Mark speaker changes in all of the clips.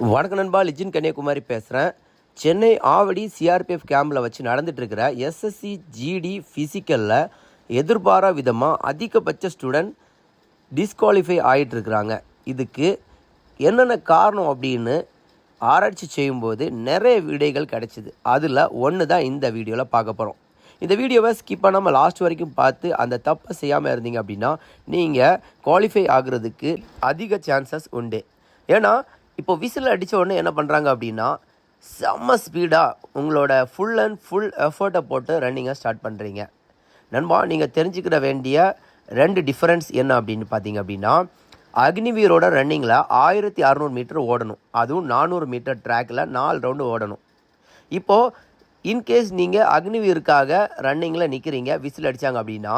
Speaker 1: வடக்கு நண்பா லிஜின் கன்னியாகுமரி பேசுகிறேன் சென்னை ஆவடி சிஆர்பிஎஃப் கேம்பில் வச்சு நடந்துகிட்ருக்கிற எஸ்எஸ்சி ஜிடி ஃபிசிக்கலில் எதிர்பாரா விதமாக அதிகபட்ச ஸ்டூடெண்ட் டிஸ்குவாலிஃபை ஆகிட்டு இருக்கிறாங்க இதுக்கு என்னென்ன காரணம் அப்படின்னு ஆராய்ச்சி செய்யும்போது நிறைய விடைகள் கிடைச்சிது. அதில் ஒன்று தான் இந்த வீடியோவில் பார்க்க போகிறோம் இந்த வீடியோவை ஸ்கிப் பண்ணாமல் லாஸ்ட் வரைக்கும் பார்த்து அந்த தப்பை செய்யாமல் இருந்தீங்க அப்படின்னா நீங்கள் குவாலிஃபை ஆகுறதுக்கு அதிக சான்சஸ் உண்டு. ஏன்னா இப்போ விசில் அடித்த உடனே என்ன பண்ணுறாங்க அப்படின்னா செம்ம ஸ்பீடாக உங்களோட ஃபுல் அண்ட் ஃபுல் எஃபர்ட்டை போட்டு ரன்னிங்கை ஸ்டார்ட் பண்ணுறீங்க நண்பா நீங்கள் தெரிஞ்சுக்கிற வேண்டிய ரெண்டு டிஃப்ரென்ஸ் என்ன அப்படின்னு பார்த்தீங்க அப்படின்னா அக்னிவீரோட ரன்னிங்கில் ஆயிரத்தி அறநூறு மீட்டர் ஓடணும். அதுவும் நானூறு மீட்டர் ட்ராக்கில் நாலு ரவுண்டு ஓடணும். இப்போது இன்கேஸ் நீங்கள் அக்னிவீருக்காக ரன்னிங்கில் நிற்கிறீங்க விசில் அடித்தாங்க அப்படின்னா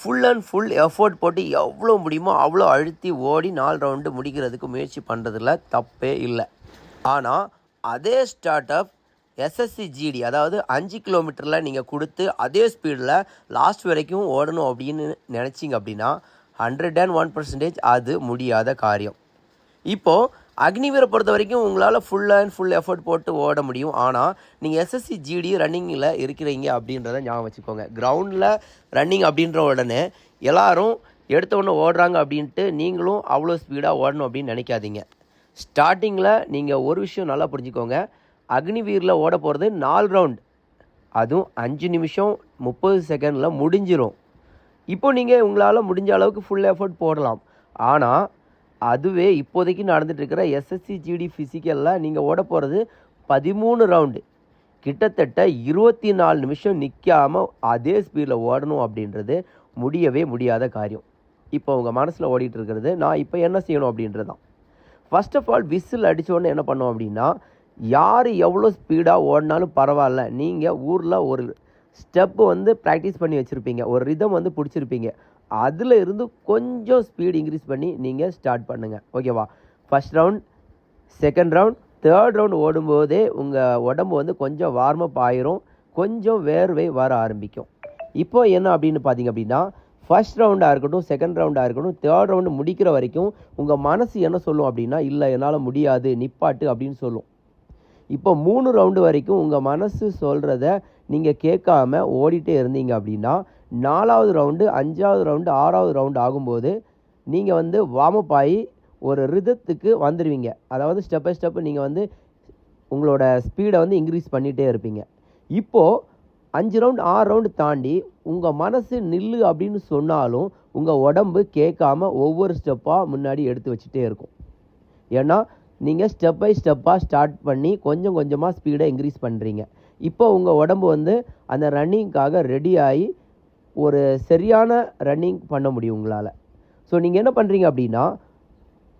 Speaker 1: ஃபுல் அண்ட் ஃபுல் எஃபோர்ட் போட்டு எவ்வளோ முடியுமோ அவ்வளோ அழுத்தி ஓடி நாலு ரவுண்டு முடிக்கிறதுக்கு முயற்சி பண்ணுறதுல தப்பே இல்லை. ஆனால் அதே ஸ்டார்ட் அப் எஸ்எஸ்சி ஜிடி அதாவது அஞ்சு கிலோமீட்டரில் நீங்கள் கொடுத்து அதே ஸ்பீடில் லாஸ்ட் வரைக்கும் ஓடணும் அப்படின்னு நினச்சிங்க அப்படின்னா ஹண்ட்ரட் அண்ட் ஒன் பர்சன்டேஜ் அது முடியாத காரியம். இப்போது அக்னிவீரை பொறுத்த வரைக்கும் உங்களால் ஃபுல் அண்ட் ஃபுல் எஃபர்ட் போட்டு ஓட முடியும். ஆனால் நீங்கள் எஸ்எஸ்சி ஜிடி ரன்னிங்கில் இருக்கிறீங்க அப்படின்றத ஞாபகம் வச்சுக்கோங்க. கிரவுண்டில் ரன்னிங் அப்படின்ற உடனே எல்லோரும் எடுத்த உடனே ஓடுறாங்க அப்படின்ட்டு நீங்களும் அவ்வளோ ஸ்பீடாக ஓடணும் அப்படின்னு நினைக்காதீங்க. ஸ்டார்டிங்கில் நீங்கள் ஒரு விஷயம் நல்லா புரிஞ்சுக்கோங்க. அக்னிவீரில் ஓட போகிறது நாலு ரவுண்ட் அதுவும் அஞ்சு நிமிஷம் முப்பது செகண்டில் முடிஞ்சிரும். இப்போ நீங்கள் உங்களால் முடிஞ்ச அளவுக்கு ஃபுல் எஃபர்ட் போடலாம். ஆனால் அதுவே இப்போதைக்கு நடந்துகிட்ருக்கிற இருக்கிற எஸ்எஸ்சி ஜிடி ஃபிசிக்கலில் நீங்கள் ஓட போகிறது பதிமூணு ரவுண்டு கிட்டத்தட்ட இருபத்தி நாலு நிமிஷம் நிற்காம அதே ஸ்பீடில் ஓடணும் அப்படின்றது முடியவே முடியாத காரியம். இப்போ உங்கள் மனசில் ஓடிட்டு இருக்கிறது நான் இப்போ என்ன செய்யணும் அப்படின்றது தான் ஃபர்ஸ்ட் ஆஃப் ஆல் விசில் அடித்தோடனே உடனே என்ன பண்ணோம் அப்படின்னா யார் எவ்வளோ ஸ்பீடாக ஓடினாலும் பரவாயில்ல. நீங்கள் ஊரில் ஒரு ஸ்டெப்பு வந்து ப்ராக்டிஸ் பண்ணி வச்சுருப்பீங்க. ஒரு ரிதம் வந்து பிடிச்சிருப்பீங்க. அதில் இருந்து கொஞ்சம் ஸ்பீடு இன்க்ரீஸ் பண்ணி நீங்கள் ஸ்டார்ட் பண்ணுங்கள் ஓகேவா first round second round third round ஓடும்போதே உங்கள் உடம்பு வந்து கொஞ்சம் வார்மப் ஆயிரும். கொஞ்சம் வேர்வை வர ஆரம்பிக்கும். இப்போ என்ன அப்படின்னு பார்த்தீங்க அப்படின்னா ஃபஸ்ட் ரவுண்டாக இருக்கட்டும் செகண்ட் ரவுண்டாக இருக்கட்டும் தேர்ட் ரவுண்டு முடிக்கிற வரைக்கும் உங்கள் மனசு என்ன சொல்லும் அப்படின்னா இல்லை என்னால் முடியாது நிப்பாட்டு அப்படின்னு சொல்லும். இப்போ மூணு ரவுண்டு வரைக்கும் உங்கள் மனசு சொல்கிறத நீங்கள் கேட்காம ஓடிட்டே இருந்தீங்க அப்படின்னா நாலாவது ரவுண்டு அஞ்சாவது ரவுண்டு ஆறாவது ரவுண்டு ஆகும்போது நீங்கள் வந்து வார்ம் ஆகி ஒரு ரிதத்துக்கு வந்துடுவீங்க அதாவது ஸ்டெப் பை ஸ்டெப் நீங்கள் வந்து உங்களோட ஸ்பீடை வந்து இன்க்ரீஸ் பண்ணிகிட்டே இருப்பீங்க. இப்போது அஞ்சு ரவுண்ட் ஆறு ரவுண்டு தாண்டி உங்கள் மனசு நில்லு அப்படின்னு சொன்னாலும் உங்கள் உடம்பு கேட்காம ஒவ்வொரு ஸ்டெப்பாக முன்னாடி எடுத்து வச்சுட்டே இருக்கும். ஏன்னா நீங்கள் ஸ்டெப் பை ஸ்டெப்பாக ஸ்டார்ட் பண்ணி கொஞ்சம் கொஞ்சமாக ஸ்பீடை இன்க்ரீஸ் பண்ணுறீங்க இப்போ உங்கள் உடம்பு வந்து அந்த ரன்னிங்க்காக ரெடி ஆகி ஒரு சரியான ரன்னிங் பண்ண முடியும் உங்களால். ஸோ நீங்கள் என்ன பண்ணுறீங்க அப்படின்னா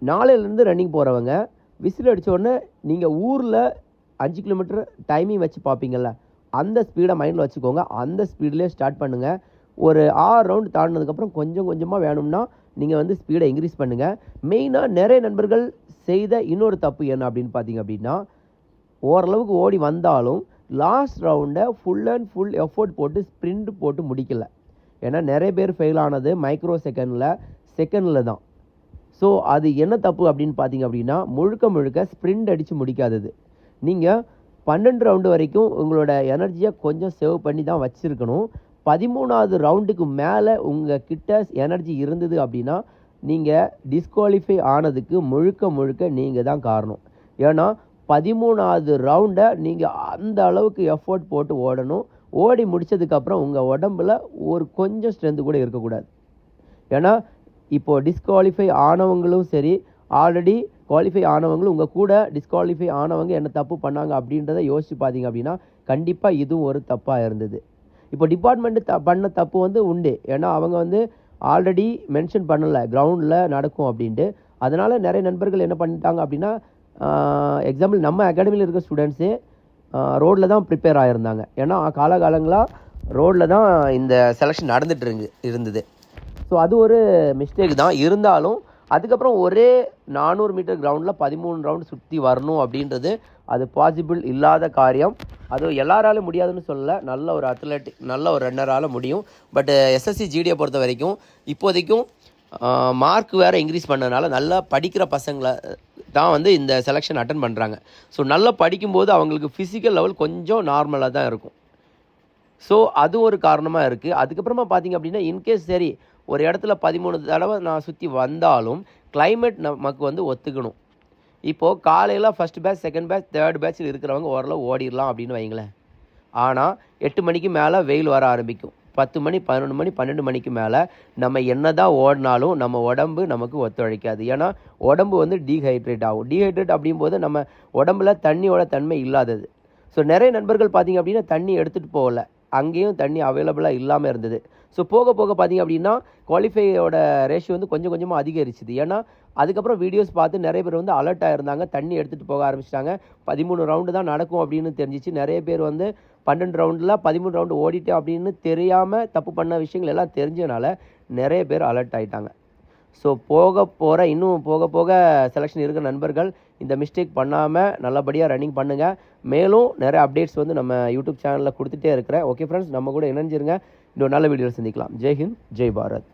Speaker 1: நாளையிலேருந்து ரன்னிங் போகிறவங்க விசில் அடித்தோடனே நீங்கள் ஊரில் அஞ்சு கிலோமீட்டர் டைமிங் வச்சு பார்ப்பீங்கள்ல அந்த ஸ்பீடை மைண்டில் வச்சுக்கோங்க. அந்த ஸ்பீட்லேயே ஸ்டார்ட் பண்ணுங்கள் ஒரு ஆறு ரவுண்டு தாண்டினதுக்கப்புறம் கொஞ்சம் கொஞ்சமாக வேணும்னா நீங்கள் வந்து ஸ்பீடை இன்க்ரீஸ் பண்ணுங்கள் மெயினாக நிறைய நண்பர்கள் செய்த இன்னொரு தப்பு என்ன அப்படின்னு பார்த்தீங்க அப்படின்னா ஓரளவுக்கு ஓடி வந்தாலும் லாஸ்ட் ரவுண்டை ஃபுல் அண்ட் ஃபுல் எஃபோர்ட் போட்டு ஸ்ப்ரிண்ட் போட்டு முடிக்கல. ஏன்னா நிறைய பேர் ஃபெயில் ஆனது மைக்ரோ செகண்டில் செகண்டில் தான். ஸோ அது என்ன தப்பு அப்படின்னு பார்த்தீங்க அப்படின்னா முழுக்க முழுக்க ஸ்ப்ரிண்ட் அடித்து முடிக்காதது. நீங்கள் பன்னெண்டு ரவுண்டு வரைக்கும் உங்களோட எனர்ஜியை கொஞ்சம் சேவ் பண்ணி தான் வச்சுருக்கணும். பதிமூணாவது ரவுண்டுக்கு மேலே உங்கள் கிட்ட எனர்ஜி இருந்தது அப்படின்னா நீங்கள் டிஸ்குவாலிஃபை ஆனதுக்கு முழுக்க முழுக்க நீங்கள் தான் காரணம். ஏன்னா பதிமூணாவது ரவுண்டை நீங்கள் அந்த அளவுக்கு எஃபோர்ட் போட்டு ஓடணும். ஓடி முடிச்சதுக்கப்புறம் உங்கள் உடம்புல ஒரு கொஞ்சம் ஸ்ட்ரென்த்து கூட இருக்கக்கூடாது. ஏன்னா இப்போது டிஸ்குவாலிஃபை ஆனவங்களும் சரி ஆல்ரெடி குவாலிஃபை ஆனவங்களும் உங்கள் கூட டிஸ்குவாலிஃபை ஆனவங்க என்ன தப்பு பண்ணாங்க அப்படின்றத யோசிச்சு பார்த்தீங்க அப்படின்னா கண்டிப்பாக இதுவும் ஒரு தப்பாக இருந்தது. இப்போ டிபார்ட்மெண்ட்டு த பண்ண தப்பு வந்து உண்டு. ஏன்னா அவங்க வந்து ஆல்ரெடி மென்ஷன் பண்ணலை கிரவுண்டில் நடக்கும் அப்படின்ட்டு. அதனால் நிறைய நண்பர்கள் என்ன பண்ணிட்டாங்க அப்படின்னா எக்ஸாம்பிள் நம்ம அகாடமியில் இருக்க ஸ்டூடெண்ட்ஸே ரோட்டில் தான் ப்ரிப்பேர் ஆகிருந்தாங்க ஏன்னா காலகாலங்களாக ரோட்டில் தான் இந்த செலெக்ஷன் நடந்துட்டு இருந்து இருந்தது. ஸோ அது ஒரு மிஸ்டேக் தான். இருந்தாலும் அதுக்கப்புறம் ஒரே நானூறு மீட்டர் கிரவுண்டில் பதிமூணு ரவுண்ட் சுற்றி வரணும் அப்படின்றது அது பாசிபிள் இல்லாத காரியம். அது எல்லாராலும் முடியாதுன்னு சொல்லலை. நல்ல ஒரு அத்லெட்டிக் நல்ல ஒரு ரன்னரால் முடியும். பட் எஸ்எஸ்சி ஜிடியை பொறுத்த வரைக்கும் இப்போதைக்கும் மார்க் வேறு இன்க்ரீஸ் பண்ணனால நல்லா படிக்கிற பசங்களை தான் வந்து இந்த செலெக்ஷன் அட்டன் பண்ணுறாங்க ஸோ நல்லா படிக்கும்போது அவங்களுக்கு ஃபிசிக்கல் லெவல் கொஞ்சம் நார்மலாக தான் இருக்கும். ஸோ அது ஒரு காரணமாக இருக்குது அதுக்கப்புறமா பார்த்தீங்க அப்படின்னா இன்கேஸ் சரி ஒரு இடத்துல பதிமூணு தடவை நான் சுற்றி வந்தாலும் கிளைமேட் நமக்கு வந்து ஒத்துக்கணும். இப்போது காலையில் first batch second batch third பேட்ச்சில் இருக்கிறவங்க ஓரளவு ஓடிடலாம் அப்படின்னு வைங்களேன். ஆனால் எட்டு மணிக்கு மேலே வெயில் வர ஆரம்பிக்கும். பத்து மணி பதினொன்று மணி பன்னெண்டு மணிக்கு மேலே நம்ம என்ன தான் ஓடினாலும் நம்ம உடம்பு நமக்கு ஒத்துழைக்காது. ஏன்னா உடம்பு வந்து டீஹைட்ரேட் ஆகும். டீஹைட்ரேட் அப்படிங்கும்போது நம்ம உடம்புல தண்ணியோட தன்மை இல்லாதது. ஸோ நிறைய நண்பர்கள் பார்த்தீங்க அப்படின்னா தண்ணி எடுத்துகிட்டு போகல. அங்கேயும் தண்ணி அவைலபிளாக இல்லாமல் இருந்தது. ஸோ போக போக பார்த்தீங்க அப்படின்னா குவாலிஃபையோட ரேஷியோ வந்து கொஞ்சம் கொஞ்சமாக அதிகரிச்சுது. ஏன்னா அதுக்கப்புறம் வீடியோஸ் பார்த்து நிறைய பேர் வந்து அலர்ட் ஆகிருந்தாங்க தண்ணி எடுத்துகிட்டு போக ஆரம்பிச்சிட்டாங்க. பதிமூணு ரவுண்டு தான் நடக்கும் அப்படின்னு தெரிஞ்சிச்சு. நிறைய பேர் வந்து பன்னெண்டு ரவுண்டில் பதிமூணு ரவுண்டு ஓடிட்டேன் அப்படின்னு தெரியாமல் தப்பு பண்ண விஷயங்கள் எல்லாம் தெரிஞ்சதுனால நிறைய பேர் அலர்ட் ஆகிட்டாங்க ஸோ போக போகிற இன்னும் போக போக செலெக்ஷன் இருக்கிற நண்பர்கள் இந்த மிஸ்டேக் பண்ணாமல் நல்லபடியாக ரன்னிங் பண்ணுங்கள் மேலும் நிறைய அப்டேட்ஸ் வந்து நம்ம யூடியூப் சேனலில் கொடுத்துட்டே இருக்கிறேன். ஓகே ஃப்ரெண்ட்ஸ் நம்ம கூட இணைஞ்சிருங்க. இன்னொரு நல்ல வீடியோவில் சந்திக்கலாம். ஜெய் ஹிந்த் ஜெய் பாரத்.